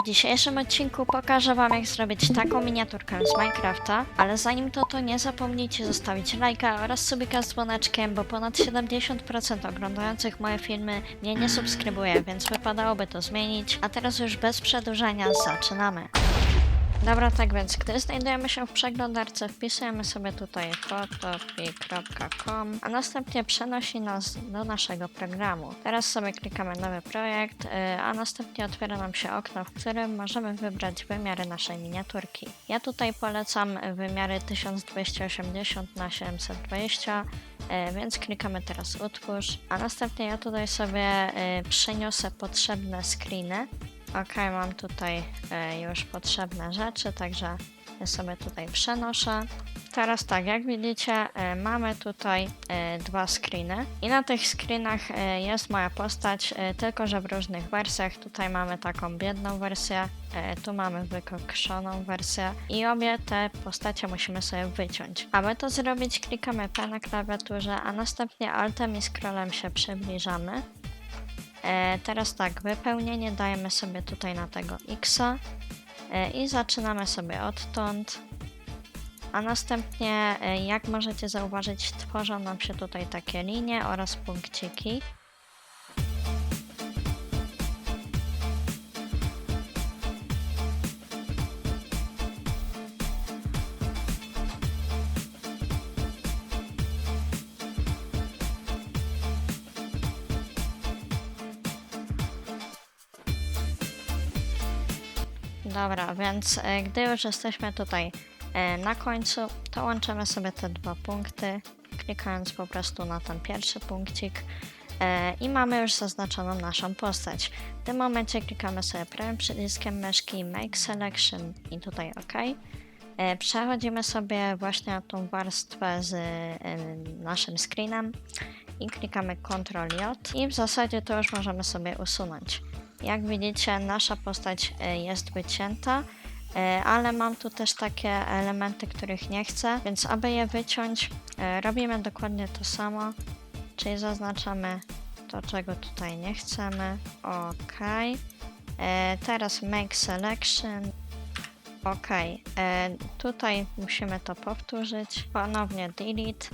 W dzisiejszym odcinku pokażę wam jak zrobić taką miniaturkę z Minecrafta, ale zanim to to nie zapomnijcie zostawić lajka oraz subika z dzwoneczkiem, bo ponad 70% oglądających moje filmy mnie nie subskrybuje, więc wypadałoby to zmienić. A teraz już bez przedłużania zaczynamy. Dobra, tak więc, gdy znajdujemy się w przeglądarce, wpisujemy sobie tutaj fotopi.com, a następnie przenosi nas do naszego programu. Teraz sobie klikamy nowy projekt, yy, a następnie otwiera nam się okno, w którym możemy wybrać wymiary naszej miniaturki. Ja tutaj polecam wymiary 1280 na 720, yy, więc klikamy teraz utwórz, a następnie ja tutaj sobie yy, przeniosę potrzebne screeny. Ok, mam tutaj e, już potrzebne rzeczy, także sobie tutaj przenoszę. Teraz tak, jak widzicie, e, mamy tutaj e, dwa screeny i na tych screenach jest moja postać, tylko że w różnych wersjach. Tutaj mamy taką biedną wersję, tu mamy wykokszoną wersję i obie te postacie musimy sobie wyciąć. Aby to zrobić, klikamy P na klawiaturze, a następnie Altem i scrollem się przybliżamy. E, teraz tak, wypełnienie dajemy sobie tutaj na tego X e, i zaczynamy sobie odtąd. A następnie, e, jak możecie zauważyć, tworzą nam się tutaj takie linie oraz punkciki. Dobra, więc e, gdy już jesteśmy tutaj e, na końcu, to łączymy sobie te dwa punkty, klikając po prostu na ten pierwszy punkcik e, i mamy już zaznaczoną naszą postać. W tym momencie klikamy sobie prawym przyciskiem myszki Make Selection i tutaj OK. Przechodzimy sobie właśnie na tą warstwę z naszym screenem i klikamy Ctrl J i w zasadzie to już możemy sobie usunąć. Jak widzicie, nasza postać e, jest wycięta, e, ale mam tu też takie elementy, których nie chcę, więc aby je wyciąć, e, robimy dokładnie to samo, czyli zaznaczamy to, czego tutaj nie chcemy. OK. Teraz Make Selection. OK. Tutaj musimy to powtórzyć. Ponownie Delete.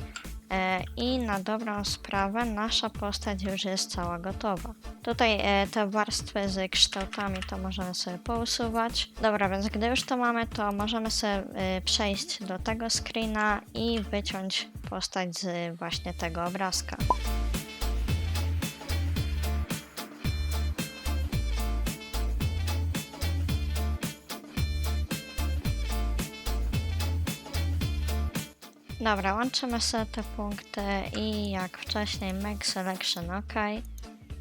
E, I na dobrą sprawę nasza postać już jest cała gotowa. Tutaj e, te warstwy z kształtami to możemy sobie pousuwać. Dobra, więc gdy już to mamy, to możemy sobie e, przejść do tego screena i wyciąć postać z właśnie tego obrazka. Dobra, łączymy sobie te punkty i jak wcześniej Make Selection OK.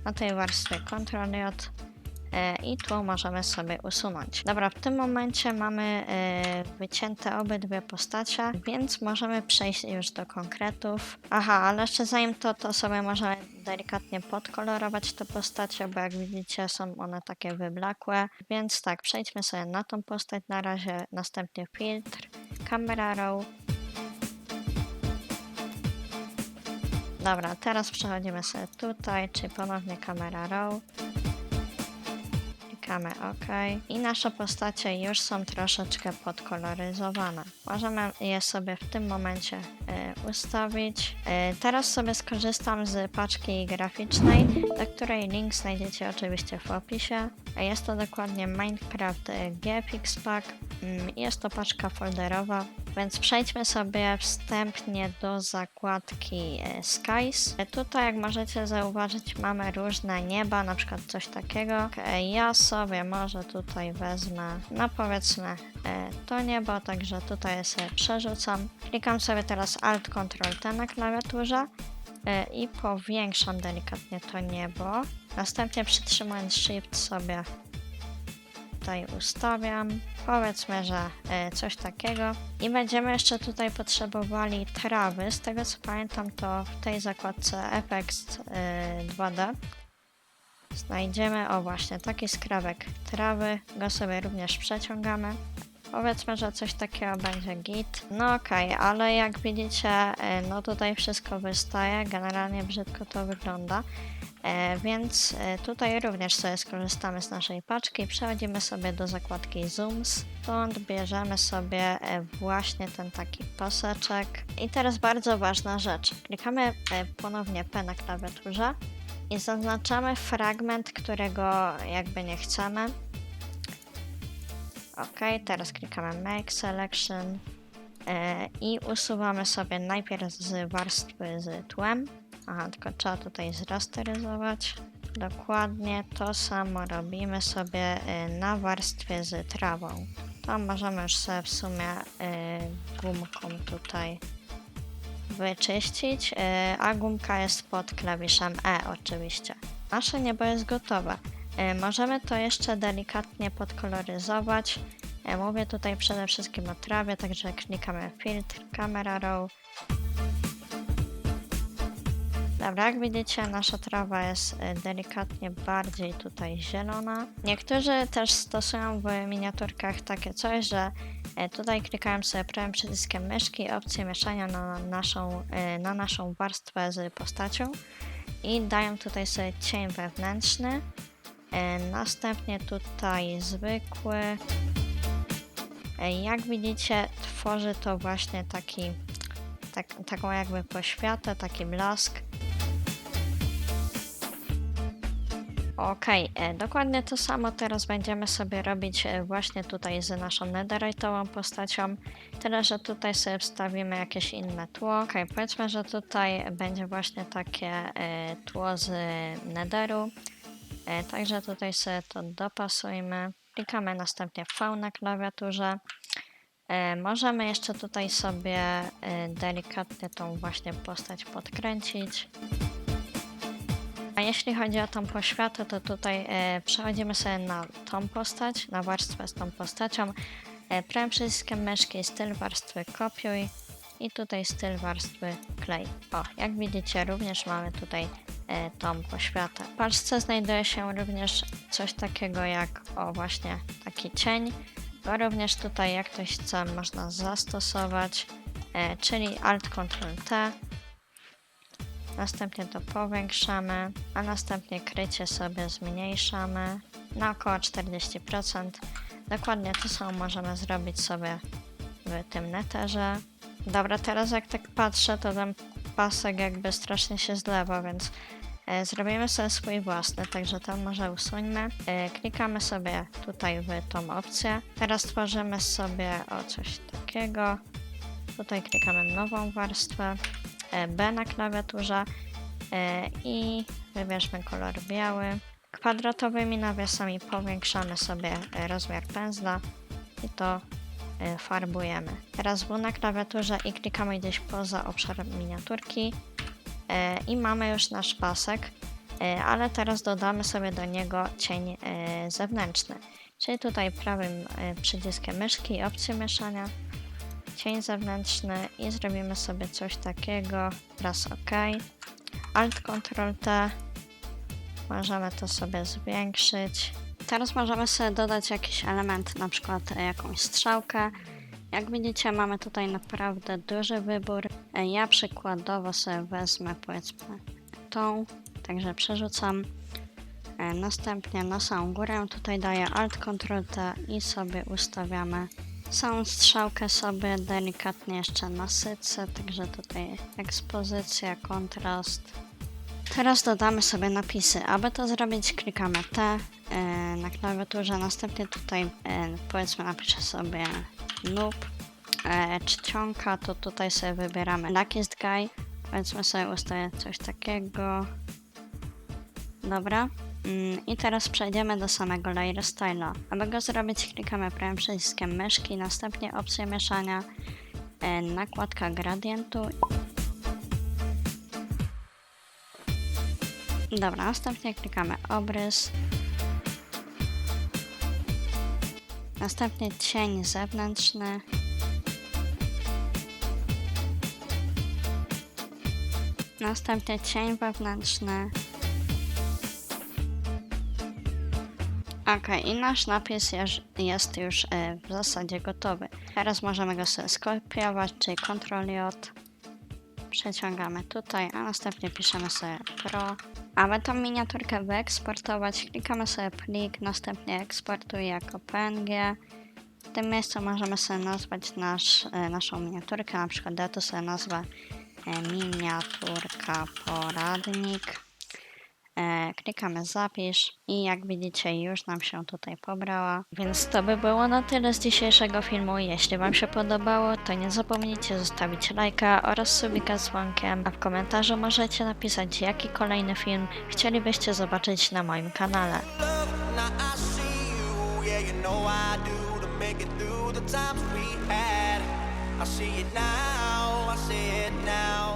Na tej warstwie Ctrl J e, i tu możemy sobie usunąć. Dobra, w tym momencie mamy e, wycięte obydwie postacie, więc możemy przejść już do konkretów. Aha, ale jeszcze zanim to, to sobie możemy delikatnie podkolorować te postacie, bo jak widzicie są one takie wyblakłe. Więc tak, przejdźmy sobie na tą postać na razie, następnie filtr, camera raw, Dobra, teraz przechodzimy sobie tutaj, czyli ponownie kamera raw. Klikamy OK. I nasze postacie już są troszeczkę podkoloryzowane. Możemy je sobie w tym momencie y, ustawić. Y, teraz sobie skorzystam z paczki graficznej, do której link znajdziecie oczywiście w opisie. Jest to dokładnie Minecraft GFX Pack. Mm, Jest to paczka folderowa, więc przejdźmy sobie wstępnie do zakładki e, Skies. Tutaj, jak możecie zauważyć, mamy różne nieba, na przykład coś takiego. Ja sobie może tutaj wezmę, no powiedzmy, e, to niebo, także tutaj sobie przerzucam. Klikam sobie teraz Alt Ctrl T na klawiaturze e, i powiększam delikatnie to niebo. Następnie przytrzymując Shift sobie tutaj ustawiam. Powiedzmy, że e, coś takiego. I będziemy jeszcze tutaj potrzebowali trawy. Z tego co pamiętam, to w tej zakładce FX e, 2D znajdziemy, o właśnie, taki skrawek trawy. Go sobie również przeciągamy. Powiedzmy, że coś takiego będzie git. No okej, ale jak widzicie, e, no tutaj wszystko wystaje. Generalnie brzydko to wygląda. E, więc e, tutaj również sobie skorzystamy z naszej paczki. Przechodzimy sobie do zakładki Zooms. Stąd bierzemy sobie e, właśnie ten taki paseczek. I teraz bardzo ważna rzecz. Klikamy ponownie P na klawiaturze i zaznaczamy fragment, którego jakby nie chcemy. Ok, teraz klikamy Make Selection i usuwamy sobie najpierw z warstwy z tłem. Aha, tylko trzeba tutaj zrasteryzować. Dokładnie to samo robimy sobie e, na warstwie z trawą. To możemy już sobie w sumie e, gumką tutaj wyczyścić, e, a gumka jest pod klawiszem E oczywiście. Nasze niebo jest gotowe. Możemy to jeszcze delikatnie podkoloryzować. Mówię tutaj przede wszystkim o trawie, także klikamy filtr, camera raw. Dobra, jak widzicie, nasza trawa jest e, delikatnie bardziej tutaj zielona. Niektórzy też stosują w miniaturkach takie coś, że e, tutaj klikają sobie prawym przyciskiem myszki opcję mieszania na naszą, e, na naszą warstwę z postacią i dają tutaj sobie cień wewnętrzny. Następnie tutaj zwykły. Jak widzicie, tworzy to właśnie taki, tak, taką jakby poświatę, taki blask. Okej, e, dokładnie to samo teraz będziemy sobie robić e, właśnie tutaj z naszą netherite'ową postacią. Tyle, że tutaj sobie wstawimy jakieś inne tło. Okej, powiedzmy, że tutaj będzie właśnie takie e, tło z netheru. E, Także tutaj sobie to dopasujmy. Klikamy następnie V na klawiaturze. E, Możemy jeszcze tutaj sobie e, delikatnie tą właśnie postać podkręcić. A jeśli chodzi o tą poświatę, to tutaj e, przechodzimy sobie na tą postać, na warstwę z tą postacią. E, prawym przyciskiem myszki styl warstwy kopiuj i tutaj styl warstwy klej. O, jak widzicie, również mamy tutaj e, tą poświatę. W paczce znajduje się również coś takiego jak, o właśnie, taki cień. Go również tutaj, jak ktoś chce, można zastosować, e, czyli Alt Ctrl T. Następnie to powiększamy, a następnie krycie sobie zmniejszamy na około 40%. Dokładnie to samo możemy zrobić sobie w tym neterze. Dobra, teraz jak tak patrzę, to ten pasek jakby strasznie się zlewa, więc e, zrobimy sobie swój własny, także to może usuńmy. E, klikamy sobie tutaj w tą opcję. Teraz tworzymy sobie o coś takiego. Tutaj klikamy nową warstwę. E, B na klawiaturze e, i wybierzmy kolor biały. Kwadratowymi nawiasami powiększamy sobie e, rozmiar pędzla i to farbujemy. Teraz W na klawiaturze i klikamy gdzieś poza obszar miniaturki i mamy już nasz pasek, ale teraz dodamy sobie do niego cień zewnętrzny. Czyli tutaj prawym przyciskiem myszki opcję mieszania cień zewnętrzny i zrobimy sobie coś takiego. Raz OK. Alt Ctrl T. Możemy to sobie zwiększyć. Teraz możemy sobie dodać jakiś element, na przykład jakąś strzałkę. Jak widzicie, mamy tutaj naprawdę duży wybór. Ja przykładowo sobie wezmę powiedzmy tą, także przerzucam. Następnie na samą górę tutaj daję Alt Ctrl T i sobie ustawiamy Całą strzałkę sobie delikatnie jeszcze nasycę, także tutaj ekspozycja, kontrast. Teraz dodamy sobie napisy. Aby to zrobić, klikamy T e, na klawiaturze, następnie tutaj e, powiedzmy napiszę sobie noob e, czcionka, to tutaj sobie wybieramy Luckiest Guy. Powiedzmy sobie ustawię coś takiego. Dobra. Mm, I teraz przejdziemy do samego layer styla. Aby go zrobić, klikamy prawym przyciskiem myszki, następnie opcję mieszania, e, nakładka gradientu. Dobra, następnie klikamy obrys. Następnie cień zewnętrzny. Następnie cień wewnętrzny. Ok, i nasz napis jeż- jest już e, w zasadzie gotowy. Teraz możemy go sobie skopiować, czyli Ctrl J. Przeciągamy tutaj, a następnie piszemy sobie Pro Aby tą miniaturkę wyeksportować, klikamy sobie plik, następnie eksportuj jako PNG. W tym miejscu możemy sobie nazwać nasz, e, naszą miniaturkę, na przykład ja to sobie nazwę e, miniaturka poradnik. E, klikamy zapisz i jak widzicie już nam się tutaj pobrała. Więc to by było na tyle z dzisiejszego filmu. Jeśli Wam się podobało, to nie zapomnijcie zostawić lajka oraz subika z dzwonkiem, a w komentarzu możecie napisać jaki kolejny film chcielibyście zobaczyć na moim kanale. I see it now, I see it now.